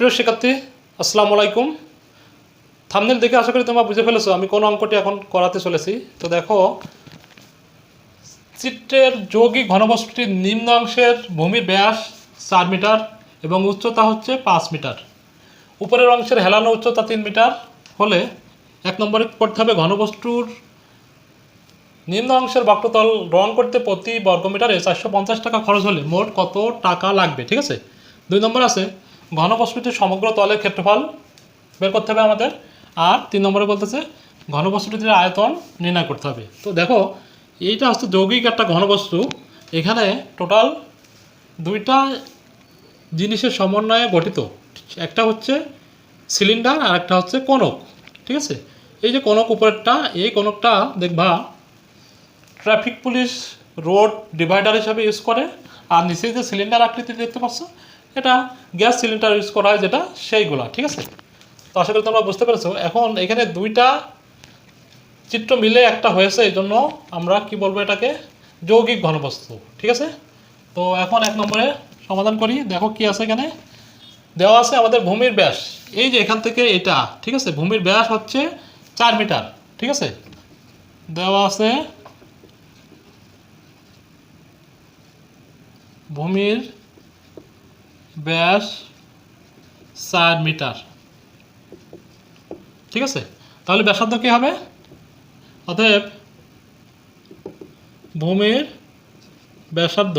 প্রিয় শিক্ষার্থী, আসসালামু আলাইকুম। থামনেল দেখে আশা করি তোমরা বুঝে ফেলেছো, আমি কোন অঙ্কটি এখন করাতে চলেছি। তো দেখো, চিত্রের যৌগিক ঘনবস্তুটির নিম্ন অংশের ভূমির ব্যাস চার মিটার এবং উচ্চতা হচ্ছে পাঁচ মিটার। উপরের অংশের হেলানো উচ্চতা তিন মিটার, হলে এক নম্বরে করতে হবে? ঘনবস্তুর নিম্ন অংশের বক্রতল রং করতে প্রতি বর্গমিটারে চারশো পঞ্চাশ টাকা খরচ হলে মোট কত টাকা লাগবে? ঠিক আছে? দুই নম্বর আছে ঘনবস্তুটির সমগ্র তলের ক্ষেত্রফল বের করতে হবে আমাদের। আর তিন নম্বরে বলতেছে ঘনবস্তুটির আয়তন নির্ণয় করতে হবে। তো দেখো, এইটা হচ্ছে যৌগিক একটা ঘনবস্তু। এখানে টোটাল দুইটা জিনিসের সমন্বয়ে গঠিত। একটা হচ্ছে সিলিন্ডার আর একটা হচ্ছে কনক, ঠিক আছে? এই যে কনক উপরেরটা, এই কনকটা দেখবা ট্রাফিক পুলিশ রোড ডিভাইডার হিসাবে ইউজ করে। আর নিচে যে সিলিন্ডার আকৃতি দেখতে পাচ্ছ এটা গ্যাস সিলিন্ডার ইউজ করা হয় যেটা সেইগুলা, ঠিক আছে? তো আশা করি তোমরা বুঝতে পেরেছ। এখন এখানে দুইটা চিত্র মিলে একটা হয়েছে, এই জন্য আমরা কি বলব এটাকে? যৌগিক ঘনবস্তু, ঠিক আছে? তো এখন এক নম্বরে সমাধান করি। দেখো কি আছে এখানে। দেওয়া আছে আমাদের ভূমির ব্যাস। এই যে এখান থেকে এটা, ঠিক আছে? ভূমির ব্যাস হচ্ছে চার মিটার, ঠিক আছে? দেওয়া আছে ভূমির ব্যাস চার মিটার। ঠিক আছে? তাহলে ব্যাসার্ধ কী হবে? অতএব ভূমির ব্যাসার্ধ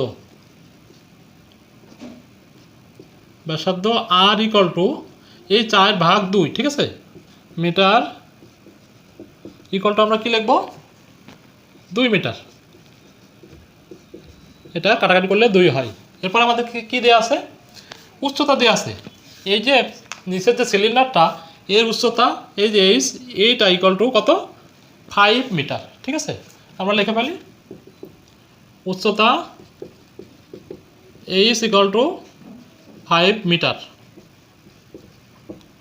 ব্যাসার্ধ আর ইকল টু এই চার ভাগ দুই, ঠিক আছে? মিটার ইকল টু আমরা কি লিখব? দুই মিটার। এটা কাটাকাটি করলে দুই হয়। এরপর আমাদের কি- কি দেওয়া আছে? উচ্চতা দেওয়া আছে। এই যে নিচের যে সিলিন্ডারটা এর উচ্চতা এই যে এইচ এইটা ইকুয়াল টু কত? ফাইভ মিটার ঠিক আছে? আমরা লিখে ফেলি। উচ্চতা H equal to five meter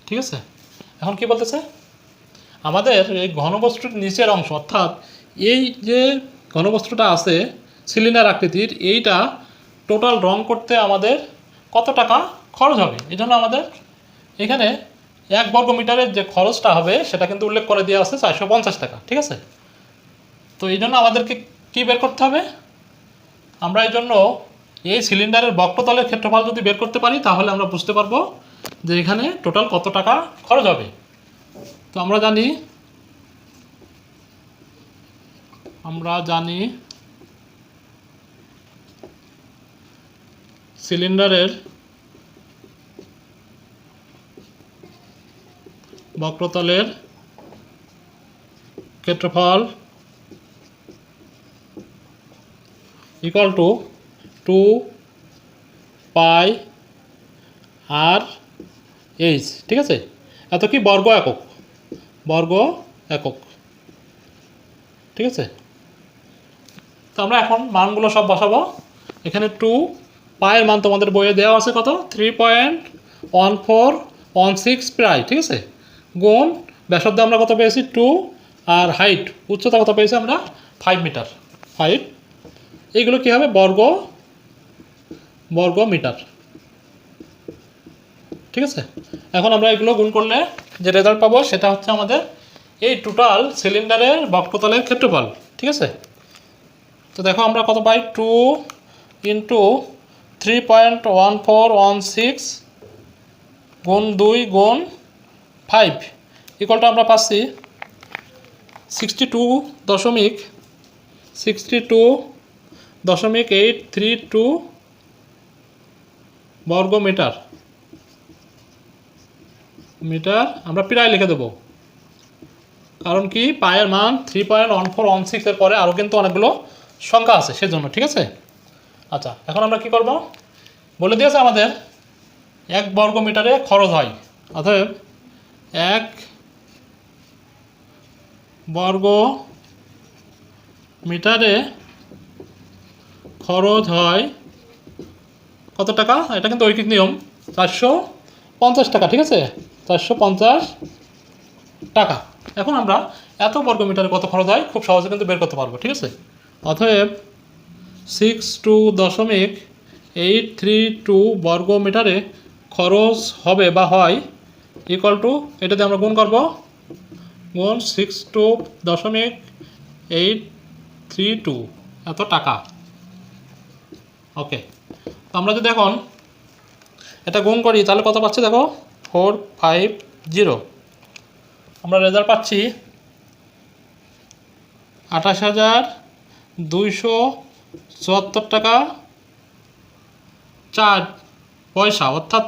ঠিক আছে? এখন কি বলতেছে? আমাদের এই ঘনবস্তুর নিচের অংশ, অর্থাৎ এই যে ঘনবস্তুটা আছে সিলিন্ডার আকৃতির, এইটা টোটাল রং করতে আমাদের কত টাকা খরচ হবে? এই জন্য আমাদের এখানে এক বর্গ মিটারের যে খরচটা হবে, সেটা কিন্তু উল্লেখ করে দেওয়া আছে চারশো পঞ্চাশ টাকা, ঠিক আছে? তো এই জন্য আমাদেরকে কী বের করতে হবে? আমরা এই জন্য এই সিলিন্ডারের বক্রতলের ক্ষেত্রফল যদি বের করতে পারি, তাহলে আমরা বুঝতে পারব যে এখানে টোটাল কত টাকা খরচ হবে। তো আমরা জানি আমরা জানি সিলিন্ডারের বক্রতলের ক্ষেত্রফল equal to two pi R H ঠিক আছে? এত কি বর্গ একক? বর্গ একক। ঠিক আছে? তো আমরা এখন মানগুলো সব বসাবো। এখানে টু পায়ের মান তোমাদের বইয়ে দেওয়া আছে কত? Three point one four one six প্রায়, ঠিক আছে? গুণ, ব্যাসার্ধ আমরা কত পেয়েছি? টু আর হাইট উচ্চতা কত পেয়েছি আমরা? ফাইভ মিটার ফাইভ এইগুলো কী হবে? বর্গ বর্গ মিটার ঠিক আছে? এখন আমরা এগুলো গুণ করলে যে রেজাল্ট পাবো সেটা হচ্ছে আমাদের এই টোটাল সিলিন্ডারের বক্রতলের ক্ষেত্রফল, ঠিক আছে? তো দেখো আমরা কত পাই? Two into three point one four one six গুণ দুই গুণ ফাইভ ইকুয়ালটা আমরা পাচ্ছি সিক্সটি টু দশমিক সিক্সটি টু দশমিক এইট থ্রি টু বর্গ মিটার মিটার আমরা প্রায় লিখে দেবো। কারণ কি পায়ের মান three point one four one সিক্সের পরে আরও কিন্তু অনেকগুলো সংখ্যা আছে, সেজন্য, ঠিক আছে? আচ্ছা এখন আমরা কি করব? বলে দিয়েছে আমাদের এক বর্গ মিটারে খরচ হয়। অতএব এক বর্গ মিটারে খরচ হয় কত টাকা? এটা কিন্তু ঐকিক নিয়ম। চারশো পঞ্চাশ টাকা, ঠিক আছে? চারশো পঞ্চাশ টাকা। এখন আমরা এত বর্গ মিটারে কত খরচ হয় খুব সহজে কিন্তু বের করতে পারব, ঠিক আছে? অতএব সিক্স টু দশমিক এইট থ্রি টু বর্গ মিটারে খরচ হবে বা হয় ইকুয়াল টু এটাতে আমরা গুণ করব, গুণ সিক্স টু দশমিক এইট থ্রি টু এত টাকা। ওকে তো আমরা যদি এখন এটা গুণ করি, তাহলে কত পাচ্ছি দেখো? ফোর ফাইভ জিরো আমরা রেজাল্ট পাচ্ছি আঠাশ হাজার দুইশো চুয়াত্তর টাকা, চার পয়সা। অর্থাৎ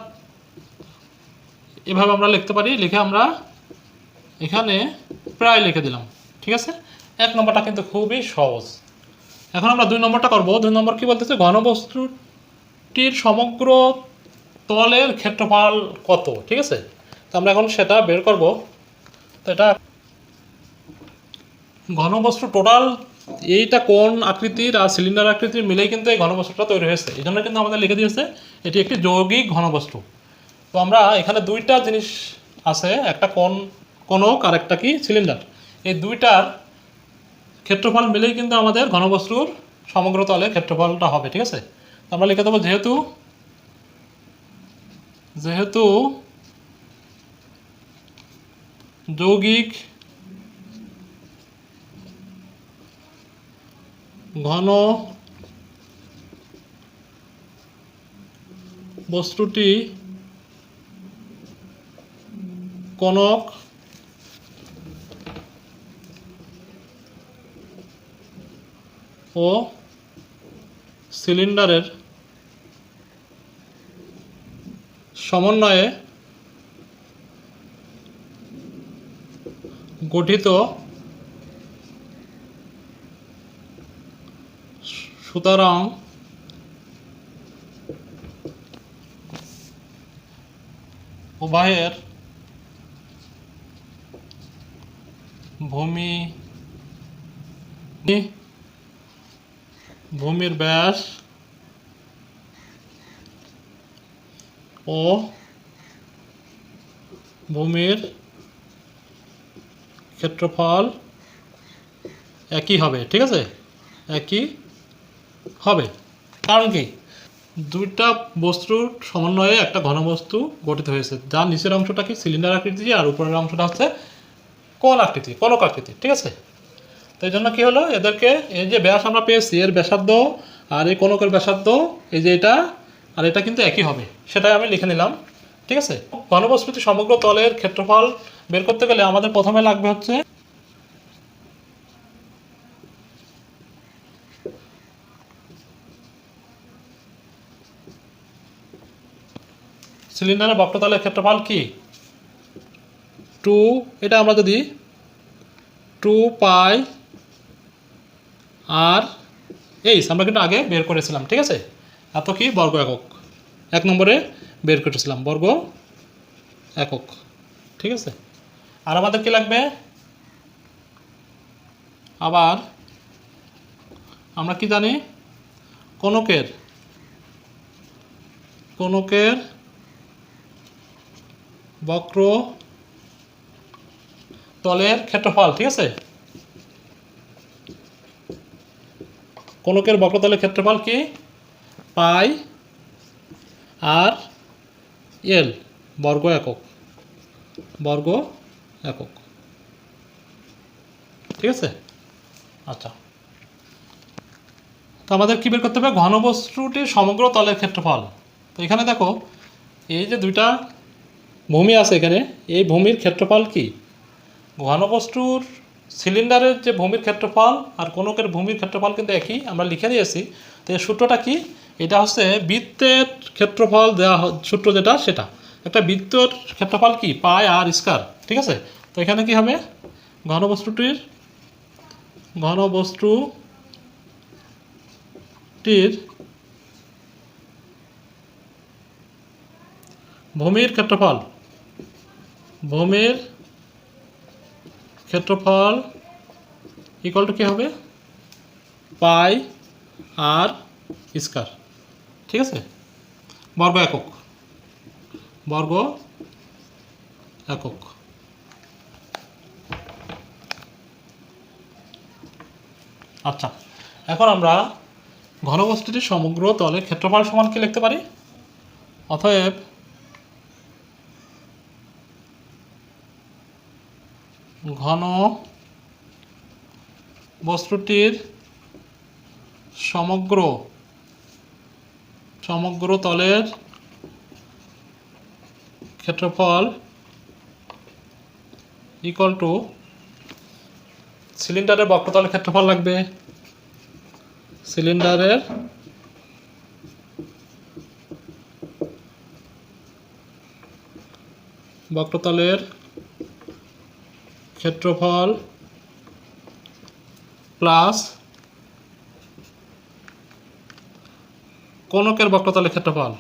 এভাবে আমরা লিখতে পারি, লিখে আমরা এখানে প্রায় লিখে দিলাম। ঠিক আছে? এক নম্বরটা কিন্তু খুবই সহজ। এখন আমরা দুই নম্বরটা করব। দুই নম্বর কি বলতেছে? ঘনবস্তুটির সমগ্র তলের ক্ষেত্রফল কত? ঠিক আছে? তো আমরা এখন সেটা বের করব। তো এটা ঘনবস্তু টোটাল এইটা কোন আকৃতির আর সিলিন্ডার আকৃতির মিলেই কিন্তু এই ঘনবস্তুটা তৈরি হয়েছে। এই জন্য কিন্তু আমাদের লিখে দিয়েছে, এটি একটি যৌগিক ঘনবস্তু। তো আমরা এখানে দুইটা জিনিস আছে, একটা কোন কোনক আর একটা কি? সিলিন্ডার এই দুইটার ক্ষেত্রফল মিলেই কিন্তু আমাদের ঘনবস্তুর সমগ্র তলে ক্ষেত্রফলটা হবে, ঠিক আছে? আমরা লিখে দেবো, যেহেতু যেহেতু যৌগিক ঘন বস্তুটি কনক ও সিলিন্ডারের সমন্বয়ে গঠিত সুতরাং উভয়ের ভূমি ভূমির ব্যাস ও ভূমির ক্ষেত্রফল একই হবে ঠিক আছে? একই হবে। কারণ কি? দুইটা বস্তুর সমন্বয়ে একটা ঘনবস্তু গঠিত হয়েছে। যার নিচের অংশটা কি? সিলিন্ডার আকৃতি আর উপরের অংশটা হচ্ছে কোন আকৃতি কনক আকৃতি, ঠিক আছে? তো এই জন্য কী হলো? এদেরকে এই যে ব্যাস আমরা পেয়েছি, এর ব্যাসার্ধ আর এই কনকের ব্যাসার্ধ, এই যে এটা, আর এটা কিন্তু একই হবে। সেটাই আমি লিখে নিলাম, ঠিক আছে? ঘনবস্তুটি সমগ্র তলের ক্ষেত্রফল বের করতে গেলে আমাদের প্রথমে লাগবে হচ্ছে সিলিন্ডারের বক্রতলের ক্ষেত্রফল কি? টু এটা আমরা যদি টু পাই আর এইস আমরা কিন্তু আগে বের করেছিলাম, ঠিক আছে? এত কি? বর্গ একক। এক নম্বরে বের করেছিলাম, বর্গ একক, ঠিক আছে? আর আমাদের কি লাগবে? আবার আমরা কি জানি? কনকের কনকের বক্র তলের ক্ষেত্রফল, ঠিক আছে? কনকের বক্রতলের ক্ষেত্রফল কি? পাই আর এল, বর্গ একক বর্গ একক। ঠিক আছে? আচ্ছা। তো আমাদের কী বের করতে হবে? ঘনবস্তুটির সমগ্র তলের ক্ষেত্রফল। তো এখানে দেখো, এই যে দুইটা ভূমি আছে এখানে। এই ভূমির ক্ষেত্রফল কি? ঘনবস্তুর সিলিন্ডারের যে ভূমির ক্ষেত্রফল আর কোনকের ভূমির ক্ষেত্রফল কিন্তু একই, আমরা লিখে দিয়েছি। তো এর সূত্রটা কি? এটা হচ্ছে বৃত্তের ক্ষেত্রফল দেওয়া সূত্র যেটা, সেটা। একটা বৃত্তর ক্ষেত্রফল কি? পায় আর স্কার ঠিক আছে? তো এখানে কি হবে? ঘনবস্তুটির ঘনবস্তুটির ভূমির ক্ষেত্রফল ভূমির ক্ষেত্রফল ইকুয়াল টু কী হবে? পাই আর স্কার ঠিক আছে? বর্গ একক। বর্গ একক। আচ্ছা এখন আমরা ঘনবস্তুটির সমগ্র তলের ক্ষেত্রফল সমান কি লিখতে পারি? অতএব ঘন বস্তুটির সমগ্র সমগ্র তলের ক্ষেত্রফল ইকুয়াল টু সিলিন্ডারের বক্রতলের ক্ষেত্রফল লাগবে। সিলিন্ডারের বক্রতলের ক্ষেত্রফল প্লাস কোনকের বক্রতলের ক্ষেত্রফল।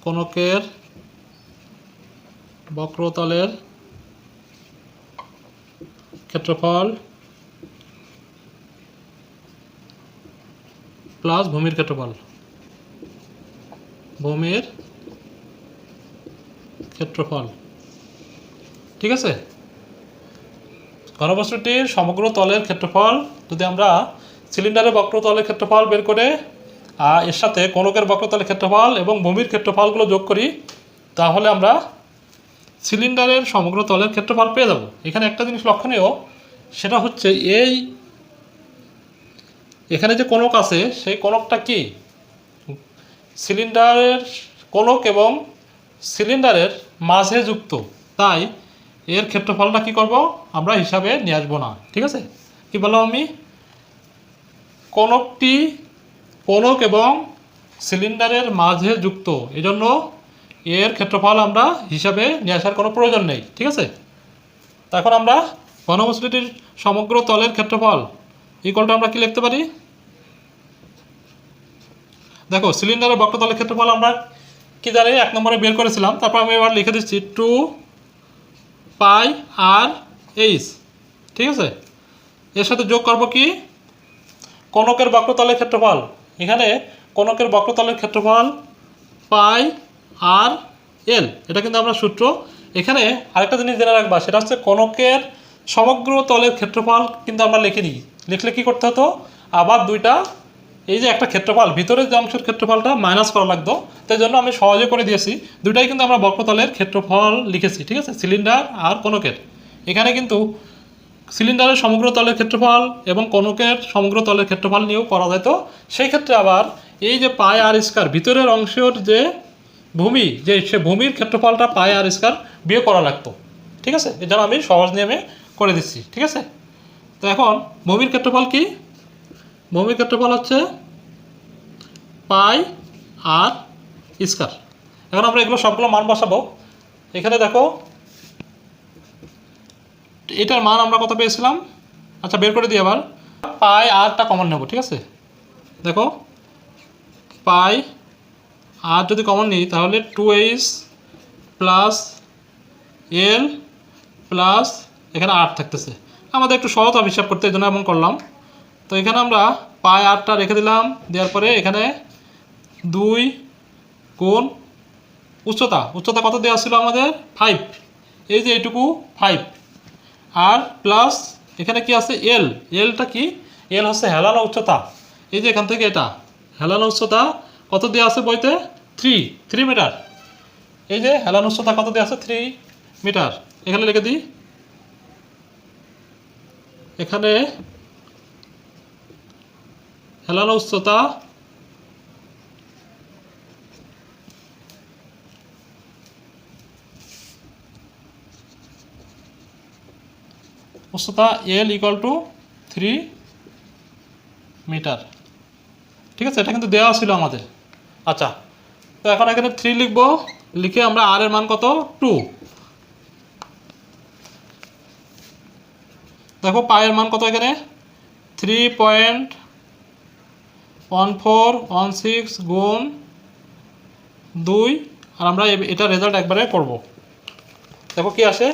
কোনকের বক্রতলের ক্ষেত্রফল প্লাস ভূমির ক্ষেত্রফল। ভূমির ক্ষেত্রফল। ঠিক আছে? ঘনবস্তুটির সমগ্র তলের ক্ষেত্রফল, যদি আমরা সিলিন্ডারের বক্রতলের ক্ষেত্রফল বের করে এর সাথে কোনকের বক্রতলের ক্ষেত্রফল এবং ভূমির ক্ষেত্রফলগুলো যোগ করি, তাহলে আমরা সিলিন্ডারের সমগ্র তলের ক্ষেত্রফল পেয়ে যাব। এখানে একটা জিনিস লক্ষণীয়, সেটা হচ্ছে এই এখানে যে কোনক আছে, সেই কোনকটা কি? সিলিন্ডারের কোনক এবং সিলিন্ডারের মাঝে যুক্ত। তাই এর ক্ষেত্রফলটা কি করব? আমরা হিসাবে নিয়ে আসব না। ঠিক আছে? কি বললাম আমি? কোনকটি কোনক এবং সিলিন্ডারের মাঝে যুক্ত। এজন্য এর ক্ষেত্রফল আমরা হিসাবে নিয়ে আসার কোনো প্রয়োজন নেই। ঠিক আছে? তখন আমরা ঘনবস্তুটির সমগ্র তলের ক্ষেত্রফল ইকুয়ালটা আমরা কি লিখতে পারি? দেখো সিলিন্ডারের বক্রতলের ক্ষেত্রফল আমরা কি জানি? এক নম্বরে বের করেছিলাম। তারপর আমি এবার লিখে দিচ্ছি টু পাই আর এইচ, ঠিক আছে? এর সাথে যোগ করব কি? কোনকের বক্রতলের ক্ষেত্রফল। এখানে কোনকের বক্রতলের ক্ষেত্রফল পাই আর এল, এটা কিন্তু আমরা সূত্র। এখানে আরেকটা জিনিস জেনে রাখবা, সেটা হচ্ছে কোনকের সমগ্র তলের ক্ষেত্রফল কিন্তু আমরা লিখে নিই লিখলে কি করতে হতো? আবার দুইটা এই যে একটা ক্ষেত্রফল ভিতরের যে অংশের ক্ষেত্রফলটা মাইনাস করা লাগতো তাই জন্য আমি সহজে করে দিয়েছি। দুইটাই কিন্তু আমরা বক্রতলের ক্ষেত্রফল লিখেছি, ঠিক আছে? সিলিন্ডার আর কোনকের। এখানে কিন্তু সিলিন্ডারের সমগ্র তলের ক্ষেত্রফল এবং কোনকের সমগ্র তলের ক্ষেত্রফল নিয়েও করা যেত। সেই ক্ষেত্রে আবার এই যে পায় আর স্কার ভিতরের অংশের যে ভূমি, যে সে ভূমির ক্ষেত্রফলটা পায় আর স্কার বিয়ে করা লাগতো, ঠিক আছে? এই আমি সহজ নিয়মে করে দিচ্ছি, ঠিক আছে? তো এখন ভূমির ক্ষেত্রফল কি? ভূমির ক্ষেত্রফল হচ্ছে পাই আর স্কার এখন আমরা এগুলো সবগুলো মান বসাবো। এখানে দেখো, এটার মান আমরা কত পেয়েছিলাম? আচ্ছা বের করে দিই আবার। পাই আরটা কমন নেব, ঠিক আছে? দেখো, পাই আর যদি কমন নিই, তাহলে two H plus L plus এখানে আট থাকতেছে। আমাদের একটু সহজ হিসাব করতে এই জন্য এমন করলাম। তো এখানে আমরা পাই আটটা রেখে দিলাম, দেওয়ার পরে এখানে দুই কোন উচ্চতা উচ্চতা কত দেওয়া ছিল আমাদের? ফাইভ এই যে এইটুকু ফাইভ আর প্লাস এখানে কি আছে? এল এলটা কি? এল হচ্ছে হেলানো উচ্চতা। এই যে এখান থেকে এটা, হেলানো উচ্চতা কত দেওয়া আছে বইতে? থ্রি থ্রি মিটার এই যে হেলানো উচ্চতা কত দেওয়া আছে? থ্রি মিটার এখানে লিখে দিই। এখানে হেলানো উচ্চতা উচ্চতা L equal to three meter ঠিক আছে, এটা কিন্তু দেওয়া ছিল আমাদের। আচ্ছা তো এখন এখানে থ্রি লিখব, লিখে আমরা আর এর মান কত? টু দেখো, পায়ের মান কত এখানে? Three point one four, one six গুণ দুই। আর আমরা এটা রেজাল্ট একবারে করব। দেখো কি আসে?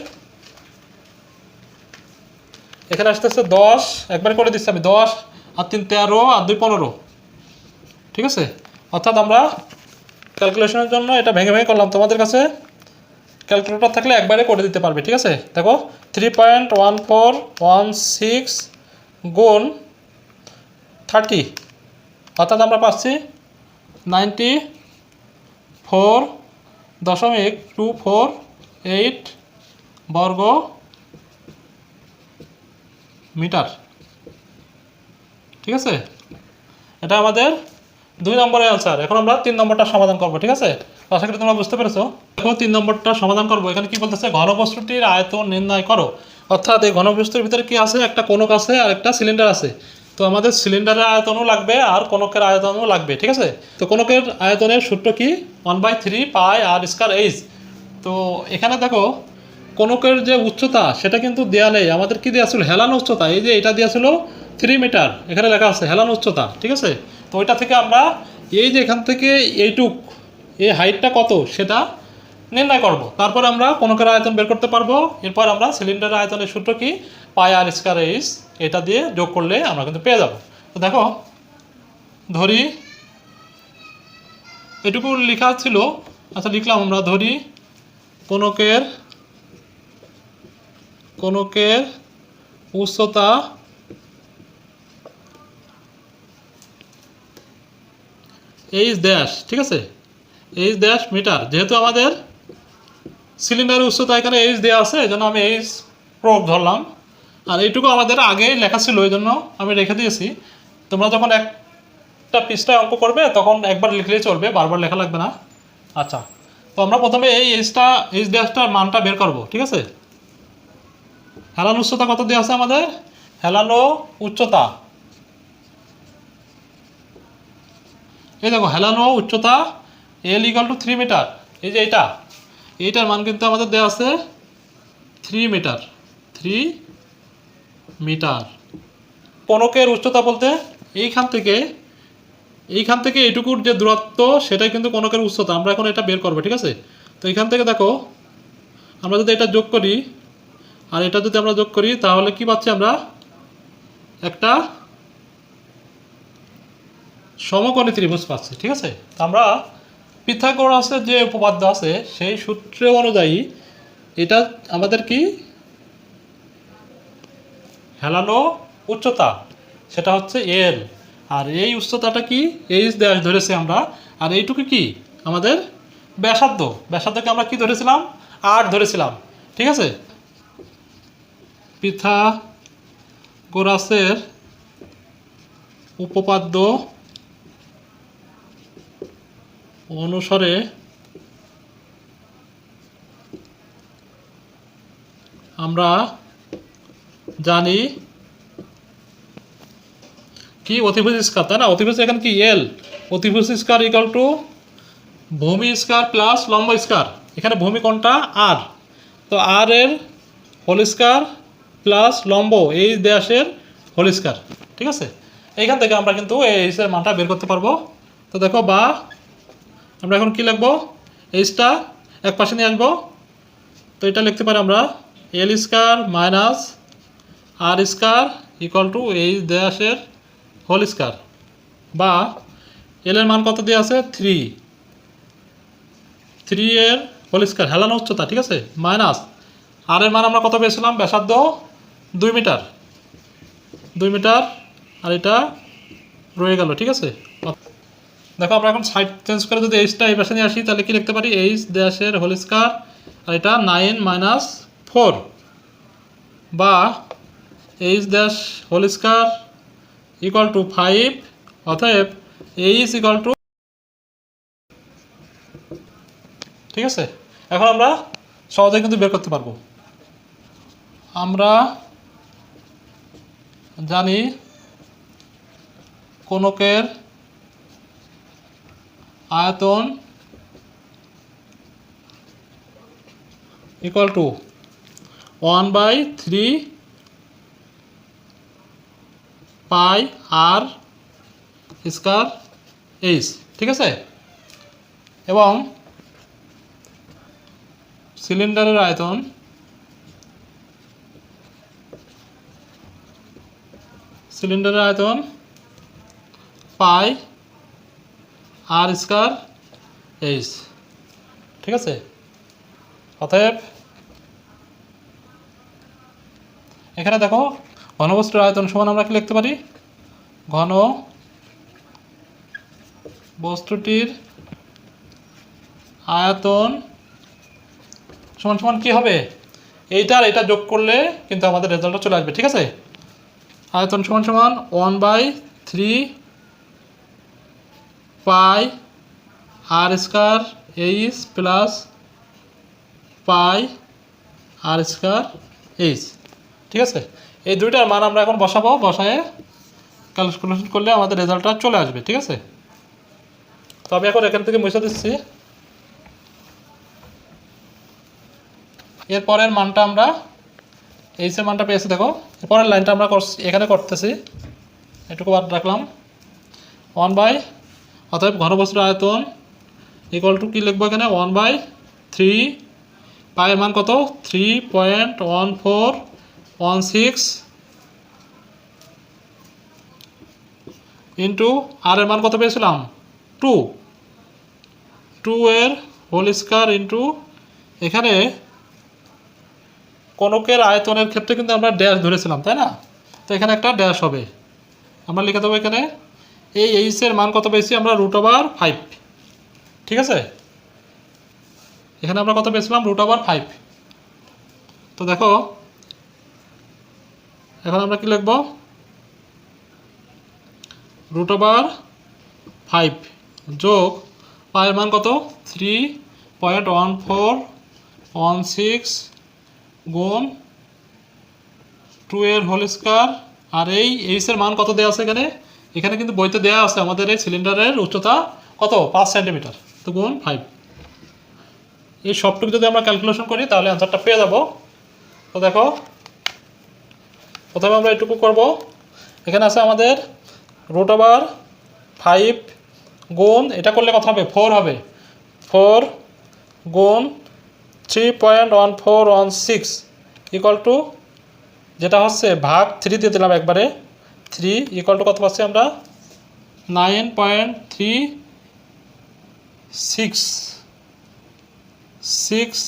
এখানে আসতেছে দশ। একবারে করে দিচ্ছি আমি। দশ আর তিন তেরো আর দুই পনেরো। ঠিক আছে? অর্থাৎ আমরা ক্যালকুলেশনের জন্য এটা ভেঙে ভেঙে করলাম। তোমাদের কাছে ক্যালকুলেটর থাকলে একবারে করে দিতে পারবে। ঠিক আছে? দেখো three point one four one six গুণ থার্টি অর্থাৎ আমরা পাচ্ছি নাইনটি ফোর দশমিক টু ফোর এইট বর্গ মিটার। ঠিক আছে? এটা আমাদের দুই নম্বরের অ্যান্সার এখন আমরা তিন নম্বরটা সমাধান করব, ঠিক আছে? আশা করি তোমরা বুঝতে পেরেছ। এখন তিন নম্বরটা সমাধান করব। এখানে কি বলতেছে? ঘনবস্তুটির আয়তন নির্ণয় করো। অর্থাৎ এই ঘনবস্তুর ভিতরে কি আছে? একটা কোনক আছে আর একটা সিলিন্ডার আছে। তো আমাদের সিলিন্ডারের আয়তনও লাগবে আর কোনকের আয়তনও লাগবে, ঠিক আছে? তো কোনকের আয়তনের সূত্র কি? One by three pi R square H তো এখানে দেখো, কোনকের যে উচ্চতা, সেটা কিন্তু দেয়া নেই। আমাদের কি দেওয়া ছিল? হেলান উচ্চতা। এই যে এটা দেওয়া ছিল থ্রি মিটার এখানে লেখা আছে হেলান উচ্চতা, ঠিক আছে? তো ওইটা থেকে আমরা এই যে এখান থেকে এইটুক, এই হাইটটা কত? সেটা নির্ণয় করব। তারপর আমরা কোনকের আয়তন বের করতে পারব। এরপর আমরা সিলিন্ডারের আয়তনের সূত্র কি? পাই আর স্কার এইচ, এটা দিয়ে যোগ করলে আমরা কিন্তু পেয়ে যাব। তো দেখো, ধরি, এটুকু লেখা ছিল। আচ্ছা লিখলাম আমরা, ধরি, কোনকের কোনকের উচ্চতা এইচ ড্যাশ, ঠিক আছে? এইচ ড্যাশ মিটার, যেহেতু আমাদের সিলিন্ডারের উচ্চতা এখানে এইচ দেওয়া আছে এই জন্য আমি এইচ প্রোব ধরলাম। আর এইটুকু আমাদের আগেই লেখা ছিল ওই জন্য আমি রেখে দিয়েছি। তোমরা যখন একটা পৃষ্ঠায় অঙ্ক করবে তখন একবার লিখলেই চলবে বারবার লেখা লাগবে না। আচ্ছা। তো আমরা প্রথমে এই এইচটা এইচ ড্যাশটার মানটা বের করব ঠিক আছে? হেলানো উচ্চতা কত দেওয়া আছে আমাদের? হেলানো উচ্চতা। এই দেখো হেলানো উচ্চতা L equal to three meter এই যে এটা এইটার মান কিন্তু আমাদের দেওয়া আছে থ্রি মিটার থ্রি মিটার পনকের উচ্চতা বলতে এইখান থেকে এইখান থেকে এটুকুর যে দূরত্ব, সেটাই কিন্তু কনকের উচ্চতা। আমরা এখন এটা বের করব, ঠিক আছে? তো এইখান থেকে দেখো, আমরা যদি এটা যোগ করি, আর এটা যদি আমরা যোগ করি, তাহলে কি পাচ্ছি আমরা? একটা সমকোণী ত্রিভুজ পাচ্ছি, ঠিক আছে? আমরা পিথাগোরাসের যে উপপাদ্য আছে, সেই সূত্র অনুযায়ী এটা আমাদের কি? হেলানো উচ্চতা, সেটা হচ্ছে এল আর এই উচ্চতাটা কি? এইচ দেশ ধরেছি আমরা। আর এইটুকু কি? আমাদের ব্যাসার্ধ। ব্যাসার্ধকে আমরা কি ধরেছিলাম? আট ধরেছিলাম। ঠিক আছে? পিথাগোরাসের উপপাদ্য অনুসারে আমরা জানি কি অতিভুজ স্কার তাই না? অতিভুজ এখানে কি? এল অতিভুজ স্কার ইকাল টু ভূমি স্কার প্লাস লম্ব স্কার এখানে ভূমি কোনটা? আর তো আর এর হোল স্কার প্লাস লম্ব, এই দেশের হোল স্কার ঠিক আছে? এইখান থেকে আমরা কিন্তু এই এইচের মানটা বের করতে পারব। তো দেখো বা আমরা এখন কি লিখব? এইচটা এক পাশে নিয়ে আসব। তো এটা লিখতে পারি আমরা L square minus R square equal to H দেশের হোল স্কার বা এল এর মান কত দিয়ে আছে? থ্রি থ্রি এর হোল স্কার হেলানো উচ্চতা, ঠিক আছে? মাইনাস আর এর মান আমরা কত পেয়েছিলাম? ব্যাসার্ধ দুই মিটার। দুই মিটার, আর এটা রয়ে গেল, ঠিক আছে? দেখো, আমরা এখন সাইড চেঞ্জ করে যদি এইচটা এই পাশে নিয়ে আসি, তাহলে কি লিখতে পারি? এইচ ড্যাশের হোল স্কয়ার আর এটা নাইন মাইনাস ফোর বা H dash whole square equal to five অতএব এইচ ইকুয়াল টু ঠিক আছে? এখন আমরা সহজে কিন্তু বের করতে পারব। আমরা জানি কোনকের আয়তন equal to one by three pi R square H ঠিক আছে? এবং সিলিন্ডারের আয়তন সিলিন্ডারের আয়তন পাই আর স্কার এইচ ঠিক আছে? অতএব, এখানে দেখো, ঘনবস্তুর আয়তন সমান আমরা কি লিখতে পারি? ঘন বস্তুটির আয়তন সমান সমান কি হবে? এইটা এটা যোগ করলে কিন্তু আমাদের রেজাল্টটা চলে আসবে, ঠিক আছে? আয়তন সমান সমান one by three pi R square H plus pi R square H. ঠিক আছে? এই দুইটার মান আমরা এখন বসাবো, বসায় ক্যালকুলেশন করলে আমাদের রেজাল্টটা চলে আসবে, ঠিক আছে? তো আমি এখন এখান থেকে মুছে দিচ্ছি। এরপরের মানটা আমরা এইচের মানটা পেয়েছি, দেখো। এরপরের লাইনটা আমরা এখানে করতেছি। এটুকু বাদ রাখলাম। ওয়ান বাই অতএব ঘনবস্তুর আয়তন ইকুয়াল টু কী লিখব এখানে? ওয়ান বাই থ্রি পায়ের মান কত? Three point one four one six into R এর মান কত পেয়েছিলাম? টু টু এর হোল স্কোয়ার ইন্টু এখানে কনকের আয়তনের ক্ষেত্রে কিন্তু আমরা ড্যাশ ধরেছিলাম, তাই না? তো এখানে একটা ড্যাশ হবে। আমরা লিখে দেবো এখানে এই এইচের মান কত পেয়েছি আমরা রুট ওভার ফাইভ ঠিক আছে? এখানে আমরা কত পেয়েছিলাম? রুট ওভার ফাইভ তো দেখো, এখন আমরা কি লিখব? রুট ওভার ফাইভ যোগ পায়ের মান কত? Three point one four one six গুণ টু এর হোল স্কোয়ার আর এই এইচের মান কত দেওয়া আছে এখানে? এখানে কিন্তু বইতে দেওয়া আছে আমাদের এই সিলিন্ডারের উচ্চতা কত? পাঁচ সেন্টিমিটার তো গুণ ফাইভ এই সবটুকু যদি আমরা ক্যালকুলেশন করি, তাহলে অ্যান্সারটা পেয়ে যাব। তো দেখো, প্রথমে আমরা এটুকু করব। এখানে আছে আমাদের রুট ওভার ফাইভ গুণ, এটা করলে কত হবে? ফোর হবে। ফোর গুণ three point one four one six equal to যেটা হচ্ছে ভাগ থ্রি দিয়ে দিলাম একবারে। থ্রি ইকুয়াল টু কত পাচ্ছি আমরা? Nine point three six six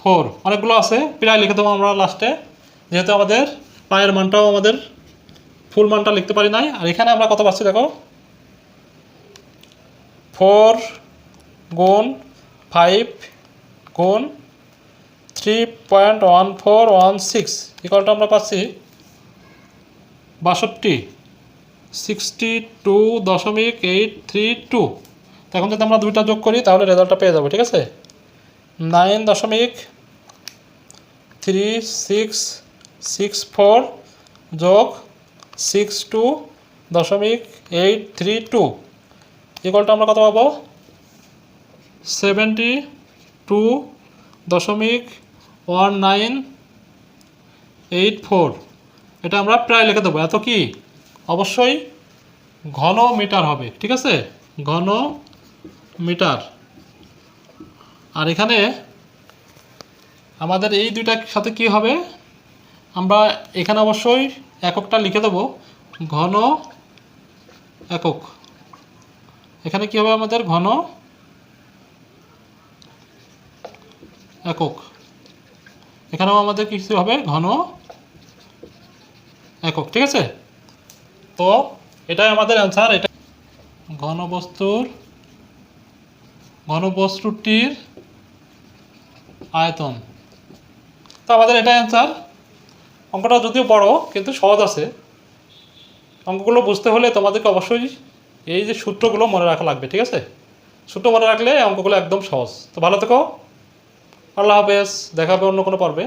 four অনেকগুলো আছে, প্রায় লিখে দেবো আমরা লাস্টে যেহেতু আমাদের পায়ের মানটাও আমাদের ফুল মানটা লিখতে পারি নাই। আর এখানে আমরা কত পাচ্ছি দেখো? ফোর গুণ ফাইভ গুণ three point one four one six আমরা পাচ্ছি বাষট্টি সিক্সটি টু দশমিক এইট থ্রি টু এখন যদি আমরা দুইটা যোগ করি, তাহলে রেজাল্টটা পেয়ে যাব, ঠিক আছে? নাইন দশমিক থ্রি সিক্স সিক্স ফোর যোগ সিক্স টু দশমিক এইট থ্রি টু ইকুয়ালটা আমরা কত পাবো? সেভেন্টি টু দশমিক ওয়ান নাইন এইট ফোর এটা আমরা প্রায় লিখে দেবো। এত কি? অবশ্যই ঘন মিটার হবে, ঠিক আছে? ঘন মিটার আর এখানে আমাদের এই দুইটার সাথে কি হবে? আমরা এখানে অবশ্যই এককটা লিখে দেবো, ঘন একক। এখানে কি হবে আমাদের? ঘন একক। এখানেও আমাদের কিছু হবে, ঘন একক, ঠিক আছে? তো এটাই আমাদের অ্যান্সার এটা ঘনবস্তুর, ঘনবস্তুটির আয়তন। তো আমাদের এটাই অ্যান্সার অঙ্কটা যদিও বড়, কিন্তু সহজ আছে। অঙ্কগুলো বুঝতে হলে তোমাদেরকে অবশ্যই এই যে সূত্রগুলো মনে রাখা লাগবে, ঠিক আছে? সূত্র মনে রাখলে অঙ্কগুলো একদম সহজ। তো ভালো থেকো। আল্লাহ হাফেজ। দেখা হবে অন্য কোনো পর্বে।